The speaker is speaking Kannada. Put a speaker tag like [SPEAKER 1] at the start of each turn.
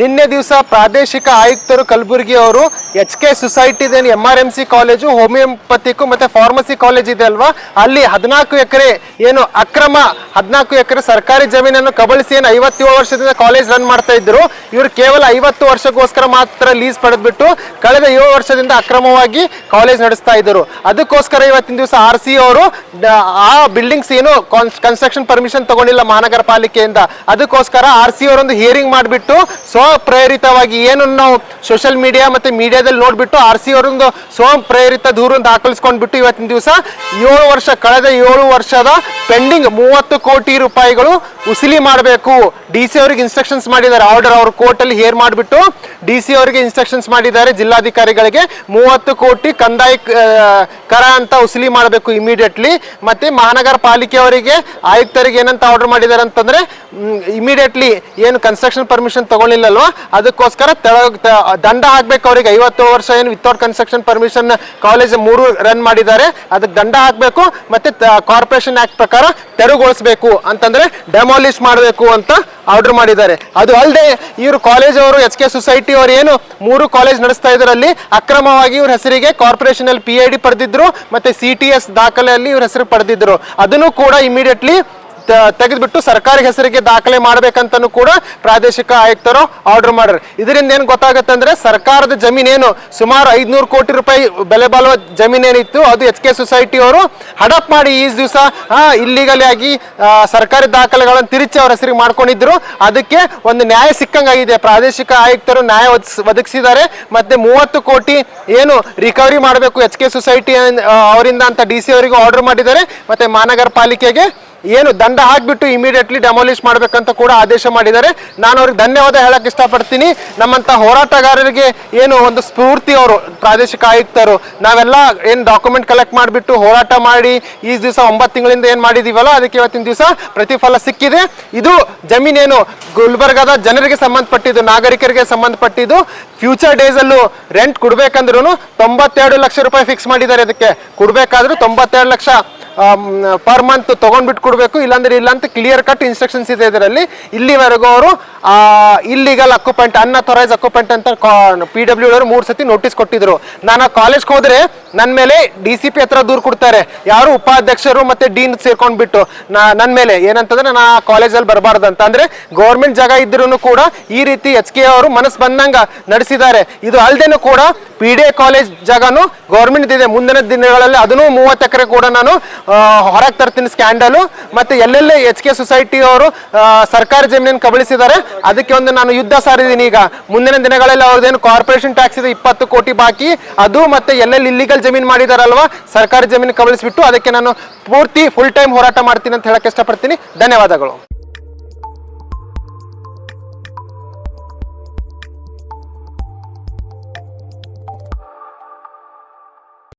[SPEAKER 1] ನಿನ್ನೆ ದಿವಸ ಪ್ರಾದೇಶಿಕ ಆಯುಕ್ತರು ಕಲಬುರಗಿ ಅವರು ಎಚ್ ಕೆ ಸೊಸೈಟಿ ಇದೆ M R M C college homeopathic ಮತ್ತೆ ಫಾರ್ಮಸಿ ಕಾಲೇಜ್ ಇದೆ ಅಲ್ವಾ? ಅಲ್ಲಿ ಹದಿನಾಲ್ಕು ಎಕರೆ ಏನು ಅಕ್ರಮ ಹದಿನಾಲ್ಕು ಎಕರೆ ಸರ್ಕಾರಿ ಜಮೀನನ್ನು ಕಬಳಿಸಿ ಏನು ಐವತ್ತೇಳು ವರ್ಷದಿಂದ ಕಾಲೇಜ್ ರನ್ ಮಾಡ್ತಾ ಇದ್ರು. ಇವರು ಕೇವಲ ಐವತ್ತು ವರ್ಷಕ್ಕೋಸ್ಕರ ಮಾತ್ರ ಲೀಸ್ ಪಡೆದ್ಬಿಟ್ಟು ಕಳೆದ ಏಳು ವರ್ಷದಿಂದ ಅಕ್ರಮವಾಗಿ ಕಾಲೇಜ್ ನಡೆಸ್ತಾ ಇದ್ದರು ಅದಕ್ಕೋಸ್ಕರ ಇವತ್ತಿನ ದಿವಸ ಆರ್ ಸಿ ಅವರು, ಆ ಬಿಲ್ಡಿಂಗ್ಸ್ ಏನು ಕನ್ಸ್ಟ್ರಕ್ಷನ್ ಪರ್ಮಿಷನ್ ತಗೊಂಡಿಲ್ಲ ಮಹಾನಗರ ಪಾಲಿಕೆಯಿಂದ. ಅದಕ್ಕೋಸ್ಕರ ಆರ್ ಸಿ ಅವರೊಂದು ಹಿಯರಿಂಗ್ ಮಾಡಿಬಿಟ್ಟು ಸ್ವಪ್ರೇರಿತವಾಗಿ ಏನು ನಾವು ಸೋಷಿಯಲ್ ಮೀಡಿಯಾ ಮತ್ತೆ ಮೀಡಿಯಾದಲ್ಲಿ ನೋಡ್ಬಿಟ್ಟು ಆರ್ ಸಿ ಅವರೊಂದು ಸ್ವಯಂ ಪ್ರೇರಿತ ದೂರನ್ನು ದಾಖಲಿಸ್ಕೊಂಡ್ಬಿಟ್ಟು ಇವತ್ತಿನ ದಿವಸ ಏಳು ವರ್ಷ, ಕಳೆದ ಏಳು ವರ್ಷದ ಪೆಂಡಿಂಗ್ ಮೂವತ್ತು ಕೋಟಿ ರೂಪಾಯಿಗಳು ಉಸಿಲಿ ಮಾಡಬೇಕು. ಡಿ ಸಿ ಅವರಿಗೆ ಇನ್ಸ್ಟ್ರಕ್ಷನ್ಸ್ ಮಾಡಿದ್ದಾರೆ. ಆರ್ಡರ್ ಅವರು ಕೋರ್ಟಲ್ಲಿ ಹೇರ್ ಮಾಡಿಬಿಟ್ಟು ಡಿ ಸಿ ಅವರಿಗೆ ಇನ್ಸ್ಟ್ರಕ್ಷನ್ಸ್ ಮಾಡಿದ್ದಾರೆ. ಜಿಲ್ಲಾಧಿಕಾರಿಗಳಿಗೆ ಮೂವತ್ತು ಕೋಟಿ ಕಂದಾಯ ಕರ ಅಂತ ಉಸಿಲಿ ಮಾಡಬೇಕು ಇಮಿಡಿಯೇಟ್ಲಿ ಮತ್ತೆ ಮಹಾನಗರ ಪಾಲಿಕೆಯವರಿಗೆ ಆಯುಕ್ತರಿಗೆ ಏನಂತ ಆರ್ಡರ್ ಮಾಡಿದ್ದಾರೆ ಅಂತಂದ್ರೆ ಇಮಿಡಿಯೇಟ್ಲಿ ಏನು ಕನ್ಸ್ಟ್ರಕ್ಷನ್ ಪರ್ಮಿಷನ್ ತಗೊಳ್ಳಿಲ್ಲಲ್ವಾ? ಅದಕ್ಕೋಸ್ಕರ ದಂಡ ಹಾಕ್ಬೇಕು ಅವರಿಗೆ. ಐವತ್ತು ವರ್ಷ ಏನು ವಿತೌಟ್ ಕನ್ಸ್ಟ್ರಕ್ಷನ್ ಪರ್ಮಿಷನ್ ಕಾಲೇಜ್ ಮೂರು ರನ್ ಮಾಡಿದ್ದಾರೆ. ಅದಕ್ಕೆ ದಂಡ ಹಾಕಬೇಕು. ಮತ್ತೆ ಕಾರ್ಪೊರೇಷನ್ ಪ್ರಕಾರ ತೆರವುಗೊಳಿಸಬೇಕು ಅಂತಂದ್ರೆ ಡೆಮಾಲಿಷ್ ಮಾಡಬೇಕು ಅಂತ ಆರ್ಡರ್ ಮಾಡಿದ್ದಾರೆ. ಅದು ಅಲ್ಲದೆ ಇವರು ಕಾಲೇಜ್ ಅವರು ಎಚ್ ಕೆ ಸೊಸೈಟಿ ಅವರು ಏನು ಮೂರು ಕಾಲೇಜ್ ನಡೆಸ್ತಾ ಇದರಲ್ಲಿ ಅಕ್ರಮವಾಗಿ ಇವ್ರ ಹೆಸರಿಗೆ ಕಾರ್ಪೊರೇಷನ್ ಅಲ್ಲಿ ಪಿ ಐ ಡಿ ಪಡೆದಿದ್ರು, ಮತ್ತೆ ಸಿ ಟಿ ಎಸ್ ದಾಖಲೆಯಲ್ಲಿ ಇವ್ರ ಹೆಸರು ಪಡೆದಿದ್ರು. ಅದನ್ನು ಕೂಡ ಇಮಿಡಿಯೇಟ್ಲಿ ತೆಗೆದ್ಬಿಟ್ಟು ಸರ್ಕಾರಿ ಹೆಸರಿಗೆ ದಾಖಲೆ ಮಾಡ್ಬೇಕಂತನೂ ಕೂಡ ಪ್ರಾದೇಶಿಕ ಆಯುಕ್ತರು ಆರ್ಡರ್ ಮಾಡ್ಯಾರ ಇದರಿಂದ ಏನು ಗೊತ್ತಾಗುತ್ತೆ ಅಂದ್ರೆ ಸರ್ಕಾರದ ಜಮೀನೇನು ಸುಮಾರು ಐದ್ನೂರು ಕೋಟಿ ರೂಪಾಯಿ ಬೆಲೆ ಬಾಳುವ ಜಮೀನೇನಿತ್ತು, ಅದು ಎಚ್ ಕೆ ಸೊಸೈಟಿ ಅವರು ಹಡಪ್ ಮಾಡಿ ಈ ದಿವಸ ಇಲ್ಲಿಗಲಿ ಆಗಿ ಸರ್ಕಾರಿ ದಾಖಲೆಗಳನ್ನು ತಿರುಚಿ ಅವ್ರ ಹೆಸರಿಗೆ ಮಾಡ್ಕೊಂಡಿದ್ರು. ಅದಕ್ಕೆ ಒಂದು ನ್ಯಾಯ ಸಿಕ್ಕಂಗಾಗಿದೆ. ಪ್ರಾದೇಶಿಕ ಆಯುಕ್ತರು ನ್ಯಾಯ ಒದಗಿಸ್- ಒದಗಿಸಿದ್ದಾರೆ. ಮತ್ತೆ ಮೂವತ್ತು ಕೋಟಿ ಏನು ರಿಕವರಿ ಮಾಡಬೇಕು ಎಚ್ ಕೆ ಸೊಸೈಟಿ ಅವರಿಂದ ಅಂತ ಡಿ ಸಿ ಅವರಿಗೆ ಆರ್ಡರ್ ಮಾಡಿದ್ದಾರೆ. ಮತ್ತೆ ಮಹಾನಗರ ಪಾಲಿಕೆಗೆ ಏನು ದಂಡ ಹಾಕ್ಬಿಟ್ಟು ಇಮಿಡಿಯೇಟ್ಲಿ ಡೆಮಾಲಿಷ್ ಮಾಡಬೇಕಂತ ಕೂಡ ಆದೇಶ ಮಾಡಿದ್ದಾರೆ. ನಾನು ಅವ್ರಿಗೆ ಧನ್ಯವಾದ ಹೇಳಕ್ಕೆ ಇಷ್ಟಪಡ್ತೀನಿ. ನಮ್ಮಂತ ಹೋರಾಟಗಾರರಿಗೆ ಏನು ಒಂದು ಸ್ಫೂರ್ತಿ ಅವರು, ಪ್ರಾದೇಶಿಕ ಆಯುಕ್ತರು, ನಾವೆಲ್ಲ ಏನು ಡಾಕ್ಯುಮೆಂಟ್ ಕಲೆಕ್ಟ್ ಮಾಡಿಬಿಟ್ಟು ಹೋರಾಟ ಮಾಡಿ, ಈ ದಿವಸ ಒಂಬತ್ತು ತಿಂಗಳಿಂದ ಏನು ಮಾಡಿದೀವಲ್ಲ, ಅದಕ್ಕೆ ಇವತ್ತಿನ ದಿವಸ ಪ್ರತಿಫಲ ಸಿಕ್ಕಿದೆ. ಇದು ಜಮೀನೇನು ಗುಲ್ಬರ್ಗದ ಜನರಿಗೆ ಸಂಬಂಧಪಟ್ಟಿದ್ದು, ನಾಗರಿಕರಿಗೆ ಸಂಬಂಧಪಟ್ಟಿದ್ದು ಫ್ಯೂಚರ್ ಡೇಸ್ ಅಲ್ಲೂ ರೆಂಟ್ ಕೊಡಬೇಕಂದ್ರೂ ತೊಂಬತ್ತೆರಡು ಲಕ್ಷ ರೂಪಾಯಿ ಫಿಕ್ಸ್ ಮಾಡಿದ್ದಾರೆ ಅದಕ್ಕೆ. ಕೊಡಬೇಕಾದ್ರೂ ತೊಂಬತ್ತೆರಡು ಲಕ್ಷ. ಪರ್ ಮಂತ್ ತಗೊಂಡ್ಬಿಟ್ಟು ಕೊಡಬೇಕು, ಇಲ್ಲಾಂದ್ರೆ ಇಲ್ಲ ಅಂತ ಕ್ಲಿಯರ್ ಕಟ್ ಇನ್ಸ್ಟ್ರಕ್ಷನ್ಸ್ ಇದೆ ಇದರಲ್ಲಿ. ಇಲ್ಲಿವರೆಗೂ ಅವರು ಇಲ್ಲಿಗಲ್ ಅಕ್ಯುಪೆಂಟ್ ಅನ್ಅಥರೈಸ್ ಅಕ್ಯುಪೆಂಟ್ ಅಂತ ಪಿ ಡಬ್ಲ್ಯೂ ಅವರು ಮೂರು ಸತಿ ನೋಟಿಸ್ ಕೊಟ್ಟಿದ್ರು. ನಾನು ಕಾಲೇಜ್ಗೆ ಹೋದ್ರೆ ನನ್ನ ಮೇಲೆ ಡಿ ಸಿ ಪಿ ಹತ್ರ ದೂರು ಕೊಡ್ತಾರೆ. ಯಾರು ಉಪಾಧ್ಯಕ್ಷರು ಮತ್ತೆ ಡೀನ್ ಸೇರ್ಕೊಂಡ್ಬಿಟ್ಟು ನನ್ನ ಮೇಲೆ. ಏನಂತಂದ್ರೆ ಆ ಕಾಲೇಜಲ್ಲಿ ಬರಬಾರ್ದು ಅಂತ. ಅಂದ್ರೆ ಗೌರ್ಮೆಂಟ್ ಜಾಗ ಇದ್ರೂ ಕೂಡ ಈ ರೀತಿ ಎಚ್ ಕೆ ಅವರು ಮನಸ್ಸು ಬಂದಂಗ ನಡೆಸಿದ್ದಾರೆ. ಇದು ಅಲ್ದೇನು ಕೂಡ ಪಿ ಡಿ ಎ ಕಾಲೇಜ್ ಜಾಗನು ಗೌರ್ಮೆಂಟ್ ಇದೆ. ಮುಂದಿನ ದಿನಗಳಲ್ಲಿ ಅದನ್ನು ಮೂವತ್ತು ಎಕರೆ ಕೂಡ ನಾನು ಹೊರಗೆ ತರ್ತೀನಿ ಸ್ಕ್ಯಾಂಡಲು ಮತ್ತು ಎಲ್ಲೆಲ್ಲೇ ಎಚ್ ಕೆ ಸೊಸೈಟಿ ಅವರು ಆ, ಸರ್ಕಾರಿ ಜಮೀನನ್ನು ಕಬಳಿಸಿದ್ದಾರೆ ಅದಕ್ಕೆ ಒಂದು ನಾನು ಯುದ್ಧ ಸಾರಿದ್ದೀನಿ ಈಗ. ಮುಂದಿನ ದಿನಗಳಲ್ಲಿ ಅವ್ರದ್ದೇನು ಕಾರ್ಪೊರೇಷನ್ ಟ್ಯಾಕ್ಸ್ ಇದೆ ಇಪ್ಪತ್ತು ಕೋಟಿ ಬಾಕಿ. ಅದು ಮತ್ತೆ ಎಲ್ಲೆಲ್ಲಿ ಇಲ್ಲಿಗಲ್ ಜಮೀನು ಮಾಡಿದಾರಲ್ವ ಸರ್ಕಾರಿ ಜಮೀನು ಕಬಳಿಸಿಬಿಟ್ಟು ಅದಕ್ಕೆ ನಾನು ಪೂರ್ತಿ ಫುಲ್ ಟೈಮ್ ಹೋರಾಟ ಮಾಡ್ತೀನಿ ಅಂತ ಹೇಳಕ್ಕೆ ಇಷ್ಟಪಡ್ತೀನಿ. ಧನ್ಯವಾದಗಳು.